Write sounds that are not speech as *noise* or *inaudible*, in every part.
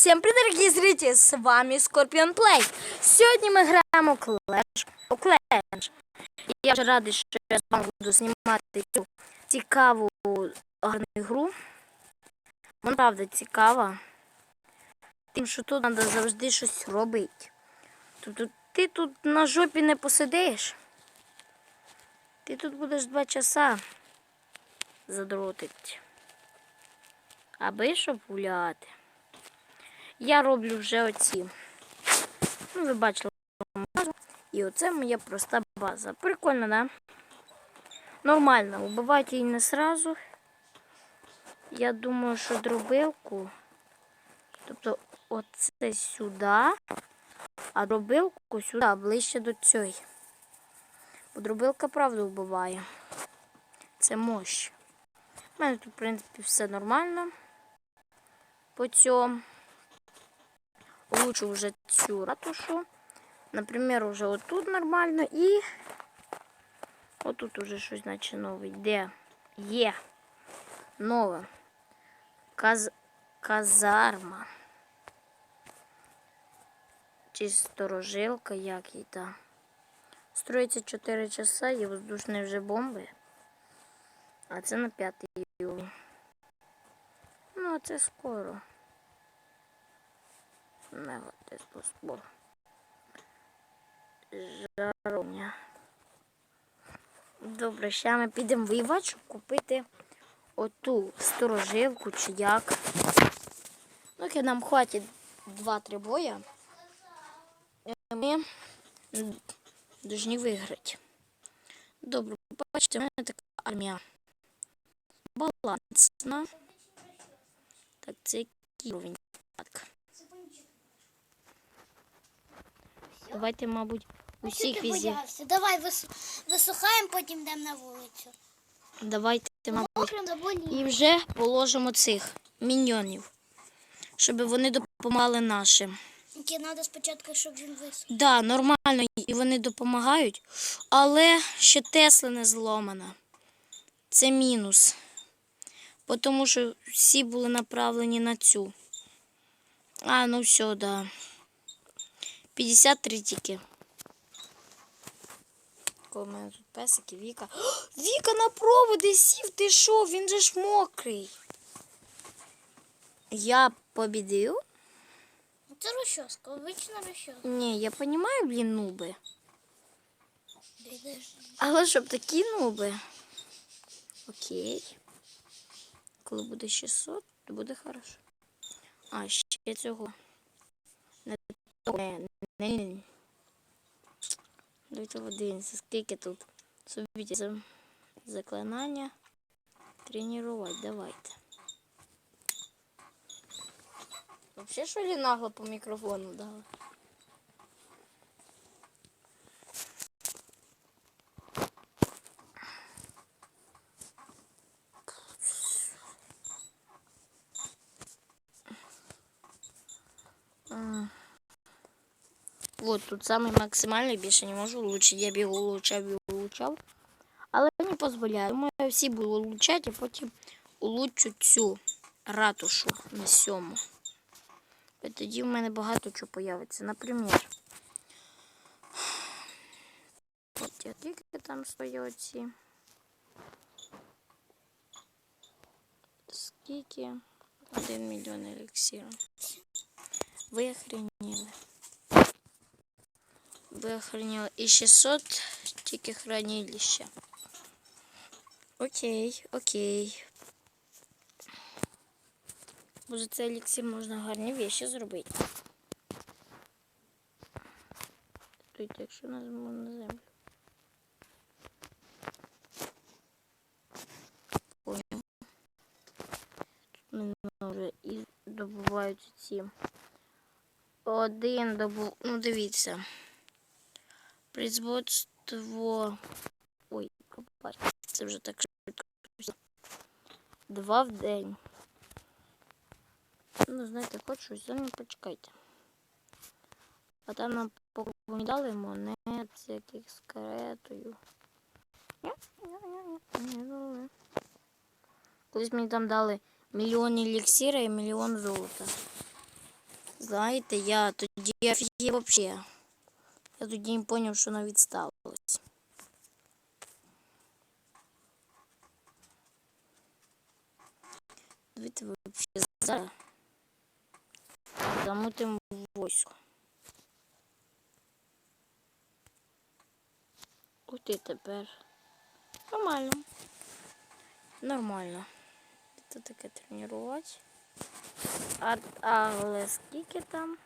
Всем привет, дорогие зрители! С вами Scorpion Play. Сьогодні ми граємо Clash у Clash. Я вже радий, що я з вами буду знімати цю цікаву гарну гру. Вона правда цікава. Тим, що тут треба завжди щось робити. Тобто ти тут на жопі не посидиш. Ти тут будеш два часа задротить. Аби щоб гуляти. Я роблю вже оці. Ну, ви бачили базу. І оце моя проста база. Прикольно, да? Нормально. Убивати її не сразу. Я думаю, що дробилку. Тобто оце сюди, а дробилку сюди, ближче до цієї. Бо дробилка правда вбиває. Це мощь. У мене тут, в принципі, все нормально. По цьому. Лучше вже цю ратушу. Наприклад, уже отут нормально і отут уже щось наче нове. Де? Є. Нове. Каз... Казарма. Чи сторожилка, як їй там. Строїться 4 часа, є воздушні вже бомби. А це на 5 июня. Ну, а це скоро. Мега тестоспор. Жаровня. Добре, ще ми підемо воювати, щоб купити оту сторожилку чи як. Ну, як нам хватить 2-3 боя. е, Ми повинні виграти. Добре, бачите, в мене така армія. Балансна. Так, це який? Так. Давайте, мабуть, усіх Ти візі. боявся. Давай висухаємо, потім йдемо на вулицю. Давайте, мабуть. І вже положимо цих міньйонів, щоб вони допомагали нашим. Тільки треба спочатку, щоб він висох. Да, нормально, і вони допомагають, але ще Тесла не зломана. Це мінус. Тому що всі були направлені на цю. А, ну все, да. 53 тільки. У мене тут песики, Віка. О, *gasps* Віка на проводі сів, ти що? Він же ж мокрий. Я побідив? Це розчоска, обична розчоска. Ні, я розумію, блін, нуби. Але щоб такі нуби. Окей. Коли буде 600, то буде хорошо. А, ще цього. Не. Давайте подивимося, скільки тут. Собі за заклинання. Тренувати, давайте. Вообще, що ли нагло по мікрофону дала? Вот тут самый максимальний, більше не можу улучшити. Я б його улучшав і улучшав. Але не дозволяю. Думаю, всі буду улучшати, а потім улучшу цю ратушу на сьому. І тоді в мене багато чого появиться. Наприклад, от я тільки там стоять ці. Скільки? Один мільйон еліксирів. Ви охренели. Ви охренели. І 600 тільки хранилища. Окей, окей. Може це еліксир можна гарні вещи зробити. Тут, якщо нажмемо на землю. Понял. Тут вже і добувають ці. Один добув. Ну, дивіться. Производство. Ой, копать. Це вже так швидко. Два в день. Ну, знаєте, хочу, сьогодні почекайте. А там нам поки не дали монет, яких з каретою. Колись мені там дали мільйон еліксира і мільйон золота. Знаєте, я тоді офігів взагалі. Я тоді не зрозумів, що навіть сталося. Ви взагалі зараз замутим войско. Ух ти тепер. Нормально. Нормально. Це таке тренувати. А, але скільки там?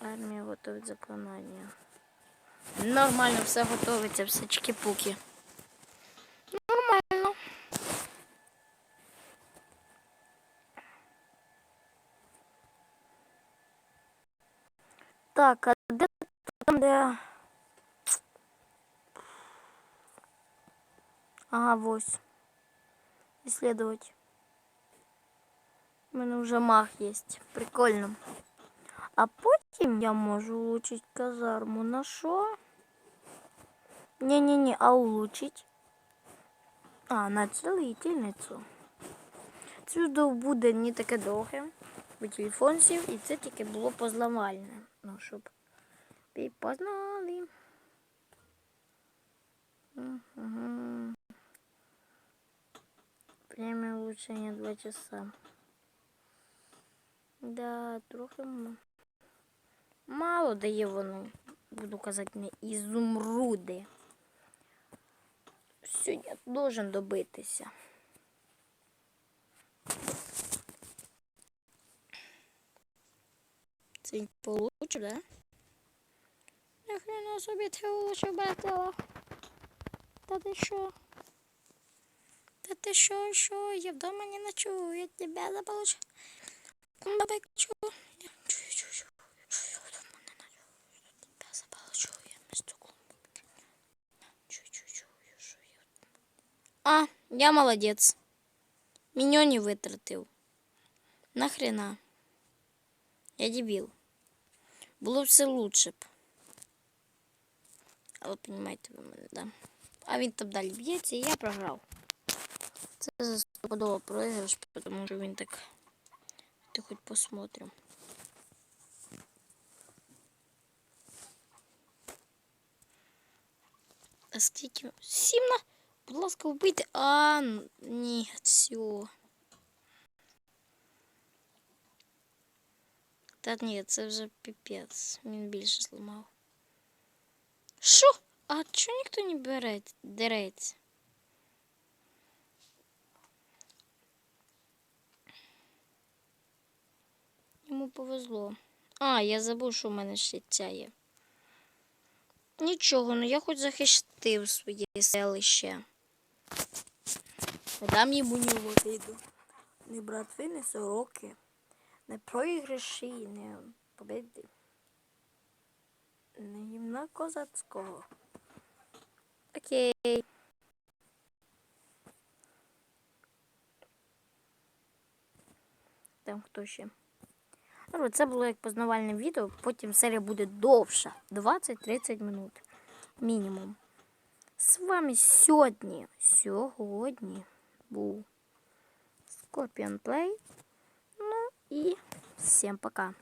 Армія готовить заклинання. Нормально, все готовиться, все чки-пуки. Нормально. Так, а де там, де. Ага, вось. Исследовать. У мене вже мах є. Прикольно. А потім я можу улучшить казарму. На що? Ні-ні-ні, а улучшить? А, на целительницю. Це відео буде не таке довге. Бо телефон сів, і це тільки було познавальне. Ну, щоб ви познали. Угу. Время улучшения 2 часа. Да, трохи м- Мало дає воно. Буду казати не ізумруди. Сьогодні должен добитися. Це він получив, да? Нахрена собі ти улучшив, братела. Та ти що? Та ти що, що? Я вдома не ночую, я тебе заполучу. Бабай, чую, А, я молодець. Меню не витратив. Нахрена? Я дебіл. Було б все лучше б. Але понімаєте ви мене, да? А він там далі б'ється, і я програв. Це застопудово проіграш, тому що він так. Ти хоч посмотрим. А скільки? Сім на. Будь ласка, вбийте. А, ні, все. Та ні, це вже піпець. Він більше зламав. Що? А чого ніхто не бере, дереться? Йому повезло. А, я забув, що в мене ще ця є. Нічого, ну я хоч захистив своє селище. Не дам йому ні воду. Не братви, не сороки, не проіграші, не победи. Не гімна козацького. Окей. Там хто ще? Це було як познавальне відео, потім серія буде довша. 20-30 минут. Мінімум. З вами сьогодні, сьогодні був Scorpion Play. Ну і всім пока.